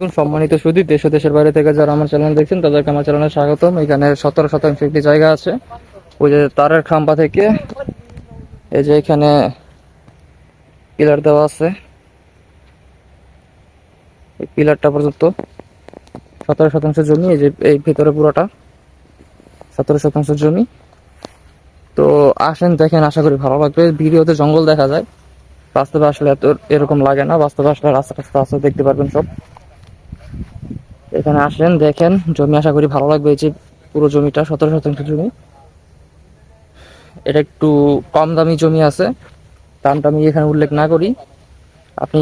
সম্মানিত সুদী দেশ দেশের বাইরে থেকে যারা আমার চ্যানেল দেখছেন, তাদেরকে আমার চ্যানেলে স্বাগতম। এখানে সতেরো শতাংশ একটি জায়গা আছে। ওই যে তারের খাম্বা থেকে এই যে এখানে পিলার দেওয়া আছে। এই পিলারটা পর্যন্ত সতেরো শতাংশ জমি, এই যে এই ভেতরে পুরোটা সতেরো শতাংশ জমি। তো আসেন, দেখেন, আশা করি ভালো লাগবে। ভিডিওতে জঙ্গল দেখা যায়। বাস্তবে আসলে এত এরকম লাগে না। বাস্তবে আসলে রাস্তা রাস্তা আছে, দেখতে পারবেন সব। এখানে আসেন দেখেন, জমি আশা করি ভালো লাগবে, এই যে পুরো জমিটা, সতেরো শতাংশ জমি। এটা একটু কম দামি জমি আছে, দামটা আমি এখানে উল্লেখ না করি। আপনি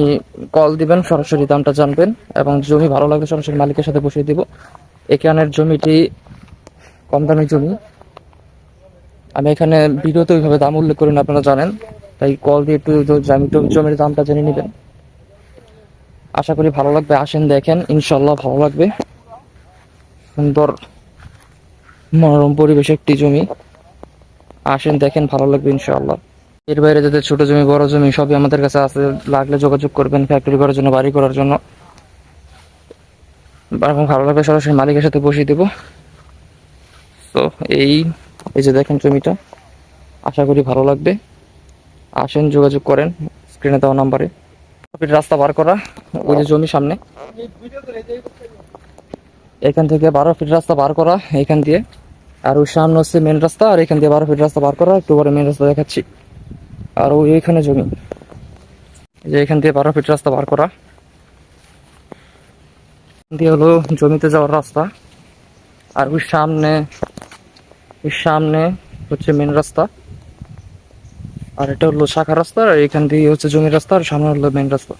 কল দিবেন, সরাসরি দামটা জানবেন, এবং জমি ভালো লাগলে সরাসরি মালিকের সাথে বসিয়ে দিব। এখানের জমিটি কম দামি জমি। আমি এখানে ভিডিওতে ওইভাবে দাম উল্লেখ করি না, আপনারা জানেন। তাই কল দিয়ে একটু জমি জমির দামটা জেনে নেবেন। আশা করি ভালো লাগবে। আসেন, দেখেন ইনশাল্লাহ ভালো লাগবে। সুন্দর মনোরম পরিবেশ একটি জমি। আসেন, দেখেন, ভালো লাগবে ইনশাল্লাহ এর বাইরে যাদের ছোট জমি, বড় জমি সবই আমাদের কাছে আছে, লাগলে যোগাযোগ করবেন ফ্যাক্টরি করার জন্য, বাড়ি করার জন্য। ভালো লাগবে সরাসরি মালিকের সাথে বসিয়ে দেবো। তো এই এই যে দেখেন জমিটা, আশা করি ভালো লাগবে। আসেন, যোগাযোগ করেন স্ক্রিনে দেওয়া নাম্বারে রাস্তা বার করা, ওই যে জমি সামনে। এখান থেকে বারো ফিট রাস্তা বার করা, এখান দিয়ে। আর ওই সামনে হচ্ছে মেন রাস্তা, আর এখান দিয়ে বারো ফিট রাস্তা বার করা, একটু পরে মেন রাস্তা দেখাচ্ছি। আর ওই এখানে জমি যে এখান দিয়ে বারো ফিট রাস্তা বার করা। দিয়ে হলো জমিতে যাওয়ার রাস্তা। আর ওই সামনে ওই সামনে হচ্ছে মেন রাস্তা। আর এটা হলো শাখা রাস্তা, আর এখান দিয়ে হচ্ছে জমির রাস্তা, আর সামনে হলো মেন রাস্তা।